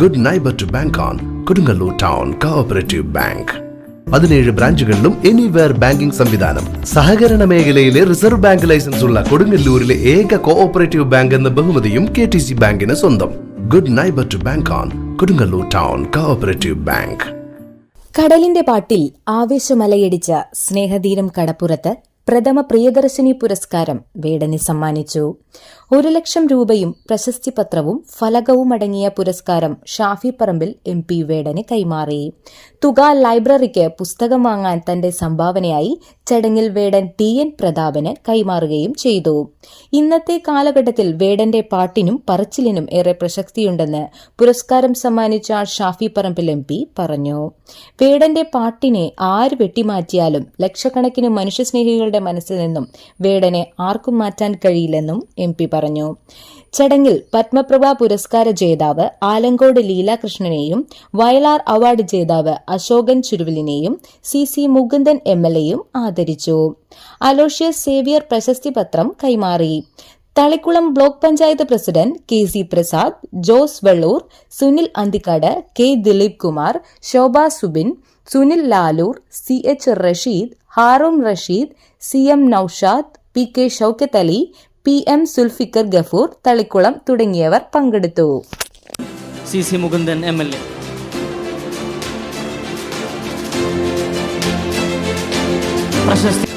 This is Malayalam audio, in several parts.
Good neighbour to bank on Kodungallur town cooperative bank പതിനേഴ് ബ്രാഞ്ചുകളിലും എനിവെയർ ബാങ്കിംഗ് സംവിധാനം. സഹകരണ മേഖലയിലെ റിസർവ് ബാങ്ക് ലൈസൻസ് ഉള്ള കൊടുങ്ങല്ലൂരിലെ ഏക കോഓപ്പറേറ്റീവ് ബാങ്ക് എന്ന ബഹുമതിയും കെ ടി സി ബാങ്കിന് സ്വന്തം. Good neighbour to bank on Kodungallur town cooperative bank കടലിന്റെ പാട്ടിൽ ആവേശമലയടിച്ച സ്നേഹധീരം കടപ്പുറത്ത് പ്രഥമ പ്രിയദർശിനി പുരസ്കാരം വേടനെ സമ്മാനിച്ചു. ഒരു ലക്ഷം രൂപയും പ്രശസ്തി പത്രവും ഫലകവും അടങ്ങിയ പുരസ്കാരം ഷാഫി പറമ്പിൽ എം പി വേടന് കൈമാറി. തുക ലൈബ്രറിക്ക് പുസ്തകം വാങ്ങാൻ തന്റെ സംഭാവനയായി ചടങ്ങിൽ വേടൻ ടി എൻ പ്രതാപന് കൈമാറുകയും ചെയ്തു. ഇന്നത്തെ കാലഘട്ടത്തിൽ വേടന്റെ പാട്ടിനും പറച്ചിലിനും ഏറെ പ്രസക്തിയുണ്ടെന്ന് പുരസ്കാരം സമ്മാനിച്ച ഷാഫി പറമ്പിൽ എം പി പറഞ്ഞു. വേടന്റെ പാട്ടിനെ ആര് വെട്ടിമാറ്റിയാലും ലക്ഷക്കണക്കിന് മനുഷ്യസ്നേഹികളുടെ മനസ്സിൽ നിന്നും വേടനെ ആർക്കും മാറ്റാൻ കഴിയില്ലെന്നും എം പി പറഞ്ഞു. ചടങ്ങിൽ പത്മപ്രഭ പുരസ്കാര ജേതാവ് ആലങ്കോട് ലീലാകൃഷ്ണനെയും വയലാർ അവാർഡ് ജേതാവ് Ashokan ചുരുവിലിനെയും C C Mukundan M L എയും ആദരിച്ചു. അലോഷ്യസ് സേവിയർ പ്രശസ്തി പത്രം കൈമാറി. Thalikkulam block panchayat president K C Prasad Jose Vellur Sunil Anthikad K Dileep Kumar Shobha Subin Sunil Lalur C H Rasheed Haroon Rasheed C M Noushad P K Shoukath Ali P M Sulfiqar Gafoor Thalikkulam തുടങ്ങിയവർ പങ്കെടുത്തു. C C Mukundan M L A. പ്രശസ്തി.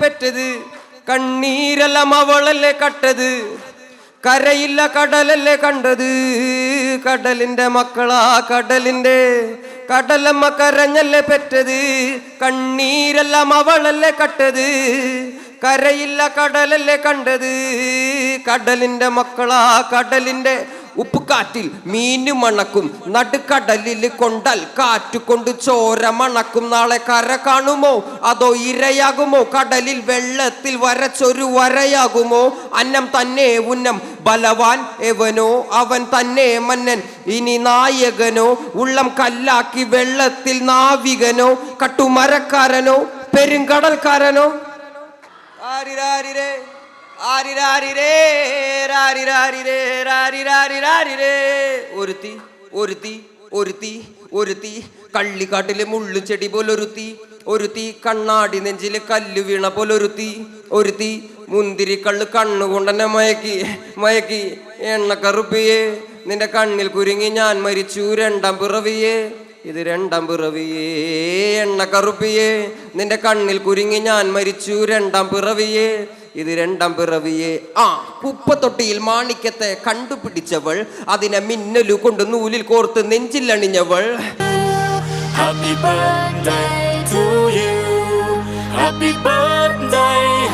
പെറ്റത്? കണ്ണീരല്ല മവളല്ലേ കട്ടത്? കരയില്ല കടലല്ലേ കണ്ടത്? കടലിന്റെ മക്കളാ കടലിന്റെ കടലമ്മ കരഞ്ഞല്ലേ പെറ്റത്? കണ്ണീരെല്ലാം അവളല്ലേ കട്ടത്? കരയില്ല കടലല്ലേ കണ്ടത്? കടലിന്റെ മക്കളാ കടലിന്റെ ഉപ്പുകാറ്റിൽ മീന് മണക്കും. നടുക്കടലിൽ കൊണ്ടാൽ കാറ്റുകൊണ്ട് ചോര മണക്കും. നാളെ കര കാണുമോ? അതോ ഇരയാകുമോ? കടലിൽ വെള്ളത്തിൽ വരച്ചൊരു വരയാകുമോ? അന്നം തന്നെ ഉന്നം ബലവാൻ എവനോ അവൻ തന്നെ മന്നൻ. ഇനി നായകനോ ഉള്ളം കല്ലാക്കി വെള്ളത്തിൽ നാവികനോ കട്ടുമരക്കാരനോ പെരുങ്കടൽക്കാരനോ ആരിരാരിരേ ഒരുത്തി ഒരുത്തി ഒരുത്തി ഒരുത്തി. കള്ളിക്കാട്ടിലെ മുള്ളു ചെടി പോലൊരുത്തി. ഒരുത്തി കണ്ണാടി നെഞ്ചിലെ കല്ല് വീണ പോലൊരുത്തി. ഒരുത്തി മുന്തിരി കണ്ണുകൊണ്ട് കണ്ണുകൊണ്ടെന്നെ മയക്കി മയക്കി. എണ്ണക്കറുപ്പിയേ നിന്റെ കണ്ണിൽ കുരുങ്ങി ഞാൻ മരിച്ചു രണ്ടാം പിറവിയെ. ഇത് രണ്ടാം പിറവിയേ എണ്ണ കറുപ്പിയെ നിന്റെ കണ്ണിൽ കുരുങ്ങി ഞാൻ മരിച്ചു രണ്ടാം പിറവിയെ. ഇത് രണ്ടാം പിറവിയെ. ആ കുപ്പത്തൊട്ടിയിൽ മാണിക്യത്തെ കണ്ടുപിടിച്ചവൾ അതിനെ മിന്നലു കൊണ്ട് നൂലിൽ കോർത്ത് നെഞ്ചിലണിഞ്ഞവൾ Happy birthday to you. Happy birthday,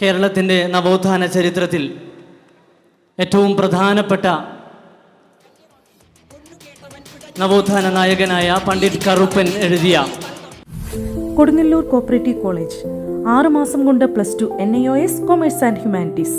കേരളത്തിന്റെ നവോത്ഥാന ചരിത്രത്തിൽ ഏറ്റവും പ്രധാനപ്പെട്ട നവോത്ഥാന നായകനായ പണ്ഡിറ്റ് കറുപ്പൻ എഴുതിയ കൊടുങ്ങല്ലൂർ കോപ്പറേറ്റീവ് കോളേജ് ആറ് മാസം കൊണ്ട് plus two N I O S commerce and humanities.